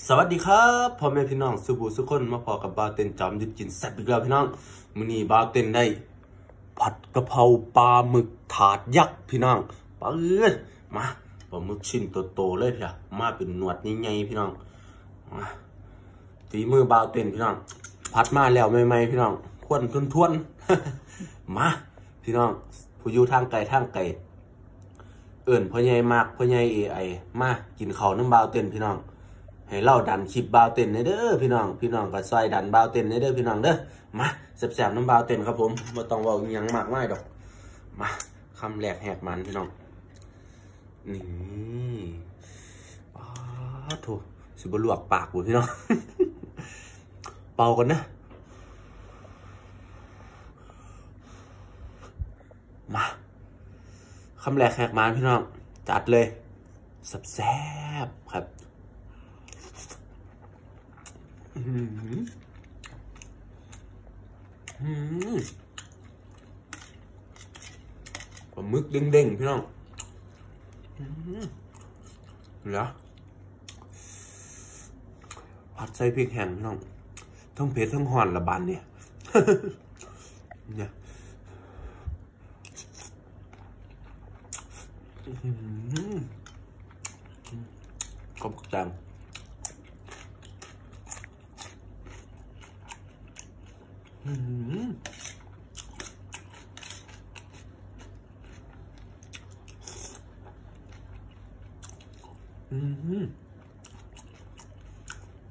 สวัสดีครับพ่อแม่พี่น้องสุบูสุคนมาพอกับบาเต็นจอมยุดกินแซ่บอีกแล้วพี่น้องมื้อนี้บาเต็นได้ ผัดกะเพราปลาหมึกถาดยักษ์พี่น้องปเอ้ยมาปลาหมึกชิ้นโตๆเลยพี่มาเป็นหนวดใหญ่ๆพี่น้องมาฝีมือบาเต็นพี่น้องผัดมาแล้วใหม่ๆพี่น้องควนทวนมาพี่น้องผู้อยู่ทางไกลทางไกลเอิ่นพ่อใหญ่มากพ่อใหญ่เอไอมากินข้าวน้ำบาเต็นพี่น้อง ให้เล่าดันคลิปบาวเต็นเด้อพี่น้อง พี่น้องก็ซอยดันบาวเต็นเด้อพี่น้องเด้อมาแซ่บๆน้ำบาวเต็นครับผมม่ต้องเว่าอหยังมากมายดอก มาคำแรกแหกมันพี่น้องนี่อ้าโถสิบลวกปากบุพี่น้องเป่ากันนะ มาคำแรกแหกมันพี่น้อง จัดเลยแซ่บๆครับ ปลาหมึกเด้งๆพี่น้องเหรอผัดใส่พริกแห้งพี่น้อง ทั้งเผ็ดทั้งหอนละบานเนี่ย เนี่ยอื้อหือกรอบจัง อืมอืม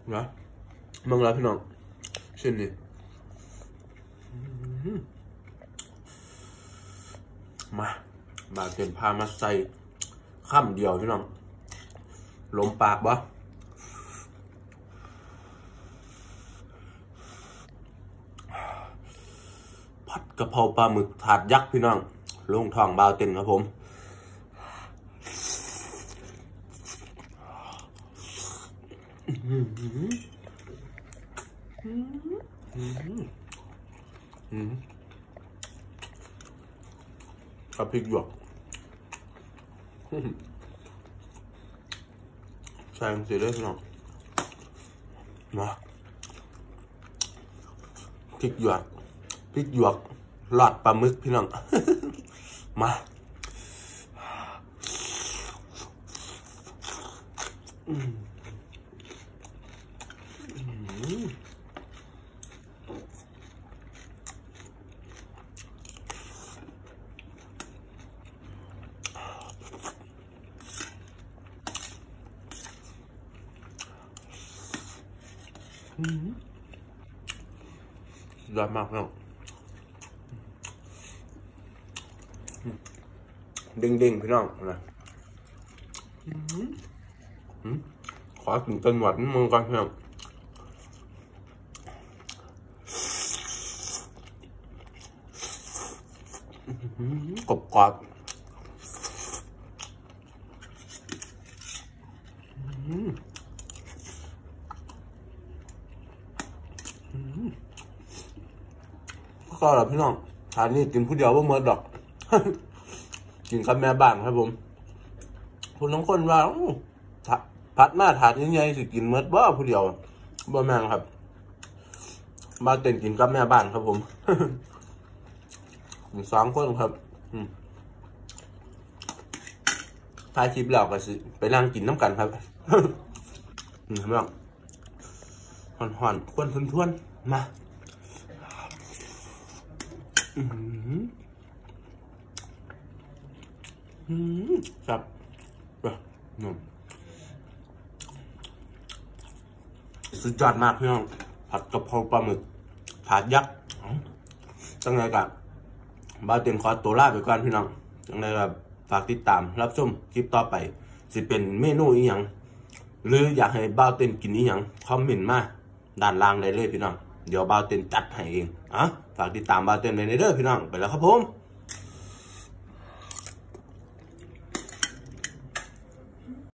เหรอมึงแล้วพี่น้องเช่นนี้มาบาดเป็นพามาใส่ข้ามเดียวพี่น้องลมปากบ่ กะเพราปลาหมึกถาดยักษ์พี่น้องลงทองบาวเต็นครับผมกับพริกหยวกใส่สีเลยพี่น้องมาพริกหยวกพริกหยวก หลอดปลาหมึกพี่น้อง มาอืมอืมสุดยอดมากพี่น้อง เด้งๆพี่น้องนะอื้อหือขอถึงจังหวัดมือก่อนพี่น้องกรอบกรอบก็แล้วพี่น้องทานนี่กินผู้เดียวว่าเมื่อดอก กินกับแม่บ้านครับผมคุณน้องคนว่าถาพัดหน้าถาดยังไงสิกินเมื่อบ่ผู้เดียวบ่แม่งครับมาเต้นกินกับแม่บ้านครับผมสองคนครับถ่ายคลิปแล้วก็สิไปนั่งกินน้ำกันครับนี่ครับน้องหอนควนทวนๆมา อืมอืม ครับแบบนมสุดยอดมากพี่น้อง ผัดกะเพราปลาหมึกถาดยักษ์อ๋อจังไงกับบาเต็มขอตัวลาไปก่อนพี่น้องจังไงกับฝากติดตามรับชมคลิปต่อไป สิเป็นเมนูอีหยังหรืออยากให้บ้าวเต็นกินอีหยังคอมเมนต์มาด้านล่างได้เลยพี่น้อง เดี๋ยวบ้าวเต็นจัดให้เองอะฝากติดตามบ้าวเต็นในเด้อพี่น้องไปแล้วครับผม